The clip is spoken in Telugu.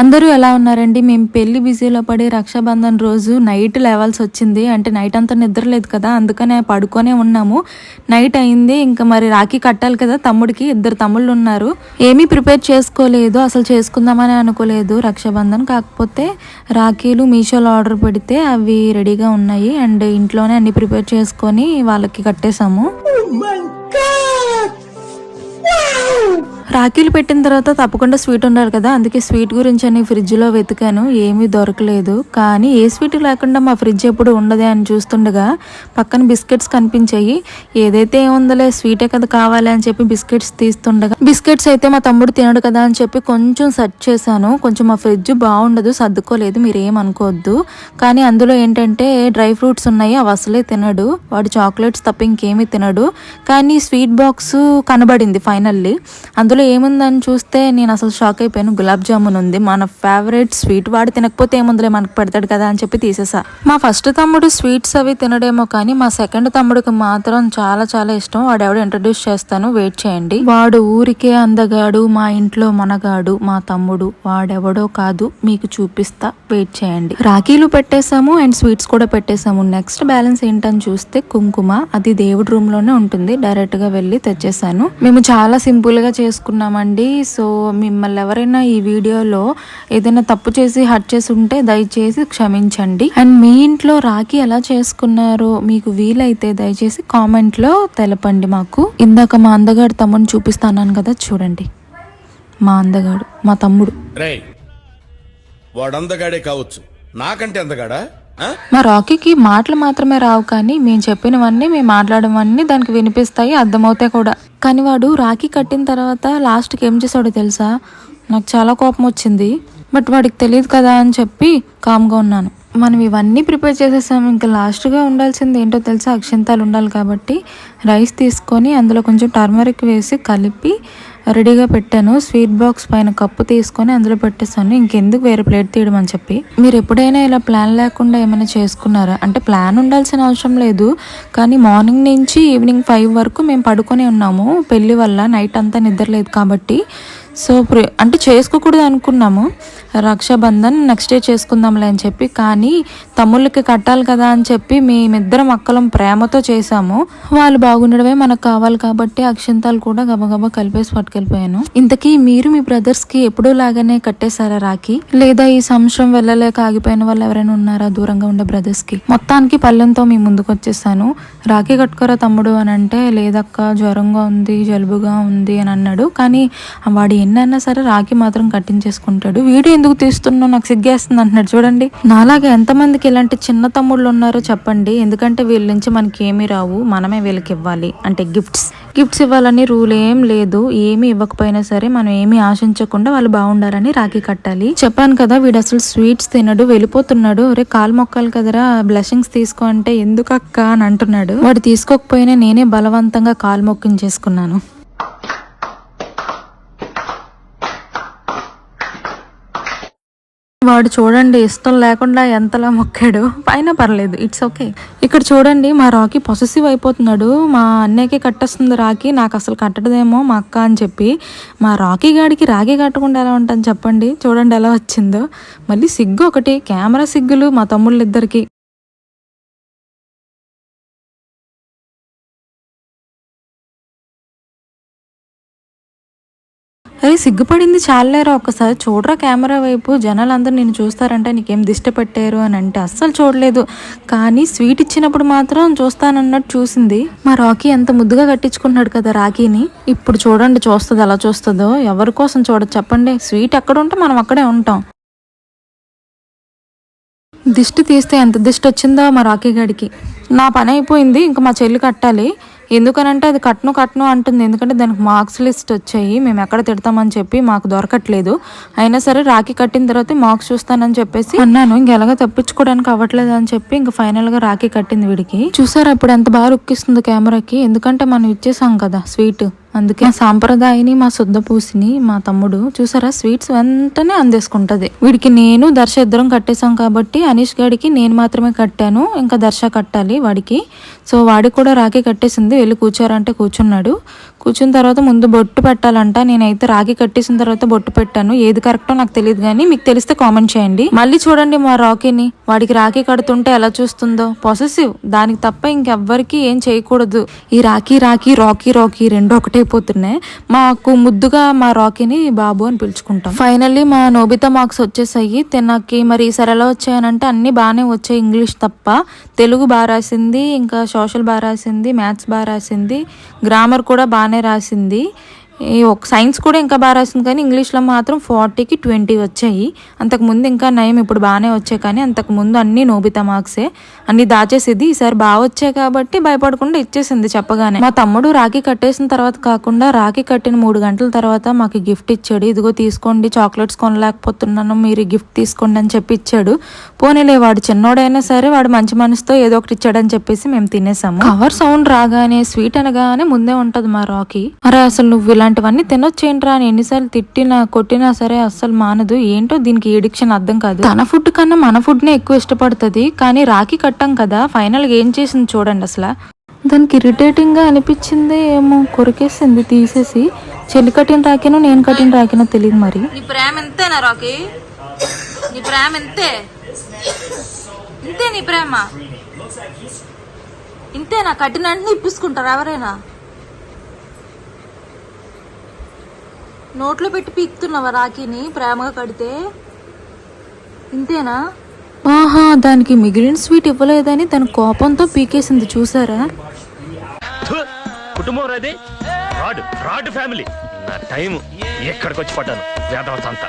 అందరూ ఎలా ఉన్నారండి? మేము పెళ్ళి బిజీలో పడి రక్షాబంధన్ రోజు నైట్ లేవాల్సి వచ్చింది. అంటే నైట్ అంతా నిద్రలేదు కదా అందుకనే పడుకొనే ఉన్నాము. నైట్ అయింది ఇంకా మరి రాఖీ కట్టాలి కదా తమ్ముడికి ఇద్దరు తమ్ముళ్ళు ఉన్నారు. ఏమీ ప్రిపేర్ చేసుకోలేదు అసలు చేసుకుందామని అనుకోలేదు. రక్షాబంధన్ కాకపోతే రాఖీలు మీషోలో ఆర్డర్ పెడితే అవి రెడీగా ఉన్నాయి. అండ్ ఇంట్లోనే అన్ని ప్రిపేర్ చేసుకొని వాళ్ళకి కట్టేశాము. Oh రాఖీలు పెట్టిన తర్వాత తప్పకుండా స్వీట్ ఉండాలి కదా. అందుకే స్వీట్ గురించి అని ఫ్రిడ్జ్లో వెతికాను. ఏమీ దొరకలేదు. కానీ ఏ స్వీట్ లేకుండా మా ఫ్రిడ్జ్ ఎప్పుడు ఉండదే అని చూస్తుండగా పక్కన బిస్కెట్స్ కనిపించాయి. ఏదైతే ఏముందలే స్వీటే కదా కావాలి అని చెప్పి బిస్కెట్స్ తీస్తుండగా బిస్కెట్స్ అయితే మా తమ్ముడు తినడు కదా అని చెప్పి కొంచెం సెర్చ్ చేశాను. కొంచెం మా ఫ్రిడ్జ్ బాగుండదు సర్దుకోలేదు మీరేం అనుకోవద్దు కానీ అందులో ఏంటంటే డ్రై ఫ్రూట్స్ ఉన్నాయి అవి అసలే తినడు. వాడు చాక్లెట్స్ తప్ప ఇంకేమీ తినడు. కానీ స్వీట్ బాక్స్ కనబడింది ఫైనల్లీ. అందులో ఏముందని చూస్తే నేను అసలు షాక్ అయిపోయాను. గులాబ్ జామున్ ఉంది. మన ఫేవరెట్ స్వీట్ వాడు తినకపోతే ఏముందిలే మనకు పెడతాడు కదా అని చెప్పి తీసేసా. మా ఫస్ట్ తమ్ముడు స్వీట్స్ అవి తినడేమో కానీ మా సెకండ్ తమ్ముడికి మాత్రం చాలా చాలా ఇష్టం. వాడు ఎవడో ఇంట్రడ్యూస్ చేస్తాను వెయిట్ చేయండి. వాడు ఊరికే అందగాడు మా ఇంట్లో మనగాడు మా తమ్ముడు. వాడెవడో కాదు మీకు చూపిస్తా వెయిట్ చేయండి. రాఖీలు పెట్టేశాము అండ్ స్వీట్స్ కూడా పెట్టేశాము. నెక్స్ట్ బ్యాలెన్స్ ఏంటని చూస్తే కుంకుమ అది దేవుడి రూమ్లోనే ఉంటుంది. డైరెక్ట్గా వెళ్ళి తెచ్చేసాను మేము చాలా సింపుల్గా చేసుకున్నామండి సో మిమ్మల్ని ఎవరైనా ఈ వీడియోలో ఏదైనా తప్పు చేసి హట్ చేసి ఉంటే దయచేసి క్షమించండి. అండ్ మీ ఇంట్లో రాఖీ ఎలా చేసుకున్నారో మీకు వీలైతే దయచేసి కామెంట్లో తెలపండి మాకు. ఇందాక మా అందగాడు తమ్ముని చూపిస్తాను కదా చూడండి. మా అందగాడు మా తమ్ముడు. వాడందగాడే కావచ్చు. నాకంటే అందగాడా? మా రాకీకి మాటలు మాత్రమే రావు కానీ మేము చెప్పినవన్నీ మేము మాట్లాడమన్నీ దానికి వినిపిస్తాయి అర్థమవుతాయి కూడా. కానీ వాడు రాఖీ కట్టిన తర్వాత లాస్ట్కి ఏం చేసాడో తెలుసా? నాకు చాలా కోపం వచ్చింది. బట్ వాడికి తెలియదు కదా అని చెప్పి కామ్గా ఉన్నాను. మనం ఇవన్నీ ప్రిపేర్ చేసేసాం. ఇంకా లాస్ట్గా ఉండాల్సింది ఏంటో తెలుసా? అక్షంతాలు ఉండాలి కాబట్టి రైస్ తీసుకొని అందులో కొంచెం టర్మరిక్ వేసి కలిపి రెడీగా పెట్టాను. స్వీట్ బాక్స్ పైన కప్పు తీసుకొని అందులో పెట్టేస్తాను ఇంకెందుకు వేరే ప్లేట్ తీయడం అని చెప్పి. మీరు ఎప్పుడైనా ఇలా ప్లాన్ లేకుండా ఏమైనా చేసుకున్నారా? అంటే ప్లాన్ ఉండాల్సిన అవసరం లేదు. కానీ మార్నింగ్ నుంచి ఈవినింగ్ ఫైవ్ వరకు మేము పడుకొని ఉన్నాము. పెళ్ళి వల్ల నైట్ అంతా నిద్ర లేదు కాబట్టి సో అంటే చేసుకోకూడదు అనుకున్నాము. రక్షాబంధన్ నెక్స్ట్ డే చేసుకుందాంలే అని చెప్పి కానీ తమ్ముళ్ళకి కట్టాలి కదా అని చెప్పి మేమిద్దరం అక్కలం ప్రేమతో చేసాము వాళ్ళు బాగుండడమే మనకు కావాలి కాబట్టి అక్షంతాలు కూడా గబగబా కలిపేసి పట్టుకెళ్ళిపోయాను. ఇంతకీ మీరు మీ బ్రదర్స్కి ఎప్పుడూ లాగానే కట్టేశారా రాఖీ? లేదా ఈ సంవత్సరం వెళ్ళలేక ఆగిపోయిన వాళ్ళు ఎవరైనా ఉన్నారా దూరంగా ఉండే బ్రదర్స్కి? మొత్తానికి పల్లెంతో మీ ముందుకు వచ్చేసాను. రాఖీ కట్టుకోరా తమ్ముడు అని అంటే లేదక్క జ్వరంగా ఉంది జలుబుగా ఉంది అని అన్నాడు. కానీ వాడు ఎన్నైనా సరే రాఖీ మాత్రం కట్టించేసుకుంటాడు. వీడియో ఎందుకు తీస్తున్నావు? నాకు సిగ్గేస్తుంది అంటున్నాడు. చూడండి. నాలాగా ఎంతమందికి ఇలాంటి చిన్న తమ్ముళ్ళు ఉన్నారో చెప్పండి. ఎందుకంటే వీళ్ళ నుంచి మనకి ఏమీ రావు. మనమే వీళ్ళకి ఇవ్వాలి. అంటే గిఫ్ట్స్ గిఫ్ట్స్ ఇవ్వాలని రూల్ ఏం లేదు. ఏమి ఇవ్వకపోయినా సరే మనం ఏమీ ఆశించకుండా వాళ్ళు బాగుండాలని రాఖీ కట్టాలి. చెప్పాను కదా వీడు అసలు స్వీట్స్ తినడు వెళ్ళిపోతున్నాడు. ఒరే కాలు మొక్కలు కదరా బ్లెషింగ్స్ తీసుకో అంటే ఎందుకు అక్క అని అంటున్నాడు. వాడు తీసుకోకపోయినా నేనే బలవంతంగా కాలు మొక్కించేసుకున్నాను. వాడు చూడండి ఇష్టం లేకుండా ఎంతలా మొక్కాడు. పైన పర్లేదు ఇట్స్ ఓకే ఇక్కడ చూడండి మా రాకీ పొసెసివ్ అయిపోతున్నాడు. మా అన్నయ్యకి కట్టేస్తుంది రాఖీ నాకు అసలు కట్టడదేమో మా అక్క అని చెప్పి మా రాఖీ గాడికి రాఖీ కట్టకుండా ఎలా ఉంటాను చెప్పండి? చూడండి ఎలా వచ్చిందో. మళ్ళీ సిగ్గు ఒకటి కెమెరా సిగ్గులు మా తమ్ముళ్ళిద్దరికి. అరే సిగ్గుపడింది చాలేరా ఒక్కసారి చూడరా కెమెరా వైపు. జనాలందరూ నేను చూస్తారంటే నీకేం దిష్టి పెట్టారు అని అంటే అస్సలు చూడలేదు. కానీ స్వీట్ ఇచ్చినప్పుడు మాత్రం చూస్తానన్నట్టు చూసింది. మా రాకీ ఎంత ముద్దుగా కట్టించుకున్నాడు కదా రాఖీని ఇప్పుడు చూడండి చూస్తుంది ఎలా చూస్తుందో. ఎవరి కోసం చూడదు చెప్పండి. స్వీట్ ఎక్కడ ఉంటే మనం అక్కడే ఉంటాం. దిష్టి తీస్తే ఎంత దిష్టి వచ్చిందో మా రాఖీ గడికి. నా పని అయిపోయింది ఇంకా మా చెల్లి కట్టాలి. ఎందుకనంటే అది కట్ను కట్ను అంటుంది. ఎందుకంటే దానికి మార్క్స్ లిస్ట్ వచ్చాయి. మేము ఎక్కడ తిడతామని చెప్పి మాకు దొరకట్లేదు. అయినా సరే రాఖీ కట్టిన తర్వాత మార్క్స్ చూస్తానని చెప్పేసి అన్నాను. ఇంకెలాగ తప్పించుకోవడానికి అవ్వట్లేదు అని చెప్పి ఇంక ఫైనల్గా రాఖీ కట్టింది వీడికి. చూసారా ఇప్పుడు ఎంత బాగా రుక్కిస్తుంది కెమెరాకి? ఎందుకంటే మనం ఇచ్చేసాం కదా స్వీట్. అందుకే మా సాంప్రదాయని మా శుద్ధ పూసిని మా తమ్ముడు చూసారా? స్వీట్స్ వెంటనే అందేసుకుంటది. వీడికి నేను దర్శ ఇద్దరం కట్టేశాం కాబట్టి అనీష్ గాడికి నేను మాత్రమే కట్టాను. ఇంకా దర్శ కట్టాలి వాడికి. సో వాడికి కూడా రాఖీ కట్టేసింది. వెళ్ళి కూర్చోరంటే కూర్చున్నాడు. కూర్చున్న తర్వాత ముందు బొట్టు పెట్టాలంట. నేనైతే రాఖీ కట్టేసిన తర్వాత బొట్టు పెట్టాను. ఏది కరెక్టో నాకు తెలియదు కానీ మీకు తెలిస్తే కామెంట్ చేయండి. మళ్ళీ చూడండి మా రాకీని వాడికి రాఖీ కడుతుంటే ఎలా చూస్తుందో. పొసెసివ్ దానికి తప్ప ఇంకెవ్వరికి ఏం చేయకూడదు. ఈ రాఖీ రాఖీ రాకీ రాకీ రెండు ఒకటే ఒకటైపోతున్నాయి మాకు ముద్దుగా మా రాకీని బాబు అని పిలుచుకుంటాం. ఫైనల్లీ మా నోబితా మార్క్స్ వచ్చేసాయి. నాకు మరి ఈసారి ఎలా వచ్చాయనంటే అన్ని బాగానే వచ్చాయి ఇంగ్లీష్ తప్ప. తెలుగు బాగా రాసింది ఇంకా సోషల్ బాగా రాసింది మ్యాథ్స్ బాగా రాసింది గ్రామర్ కూడా బాగానే రాసింది. సైన్స్ కూడా ఇంకా బాగా రాసింది కానీ ఇంగ్లీష్లో మాత్రం ఫార్టీకి ట్వంటీ వచ్చాయి. అంతకుముందు ఇంకా నయం ఇప్పుడు బాగానే వచ్చాయి కానీ అంతకుముందు అన్ని నోబితా మార్క్సే. అన్ని దాచేసేది. ఈసారి బాగా వచ్చాయి కాబట్టి భయపడకుండా ఇచ్చేసింది చెప్పగానే. మా తమ్ముడు రాఖీ కట్టేసిన తర్వాత కాకుండా రాఖీ కట్టిన మూడు గంటల తర్వాత మాకు గిఫ్ట్ ఇచ్చాడు. ఇదిగో తీసుకోండి చాక్లెట్స్ కొనలేకపోతున్నాను మీరు గిఫ్ట్ తీసుకోండి అని చెప్పి ఇచ్చాడు. పోనీలే వాడు చిన్నోడైనా సరే వాడు మంచి మనసుతో ఏదో ఒకటి ఇచ్చాడని చెప్పేసి మేము తినేసాము. కవర్ సౌండ్ రాగానే స్వీట్ అనగానే ముందే ఉంటుంది మా రాకీ అరే అసలు నువ్వు ఇలాంటివన్నీ తినొచ్చేంట్రా అని ఎన్నిసార్లు తిట్టినా కొట్టినా సరే అస్సలు మానదు. ఏంటో దీనికి ఎడిక్షన్ అర్థం కాదు. తన ఫుడ్ కన్నా మన ఫుడ్ నే ఎక్కువ ఇష్టపడుతుంది. కానీ రాఖీ కట్టాం కదా. ఫైనల్గా ఏం చేసింది చూడండి అసలు. దానికి ఇరిటేటింగ్గా అనిపించింది ఏమో. కొరికేసింది తీసేసి. చెల్లి కట్టిన రాకినో నేను కట్టిన రాకినో తెలియదు మరి. నీ ప్రేమ ఎంతేనా రాకీ నీ ప్రేమ ఎంతే? ఇంతే నీ ప్రేమ? ఇంతేనా? కట్టిన అన్ని ఇప్పించుకుంటారు ఎవరైనా? నోట్లో పెట్టి పీక్తున్నావా రాఖీని? ప్రేమగా కడితే? ఇంతేనా? ఆహా దానికి మిగిలిన స్వీట్ ఇవ్వలేదని తన కోపంతో పీకేసింది చూసారా? కుటుంబం రాది రాడు రాడు ఫ్యామిలీ. నా టైం ఎక్కడికి వచ్చి పడ్డాను వేదవతంతా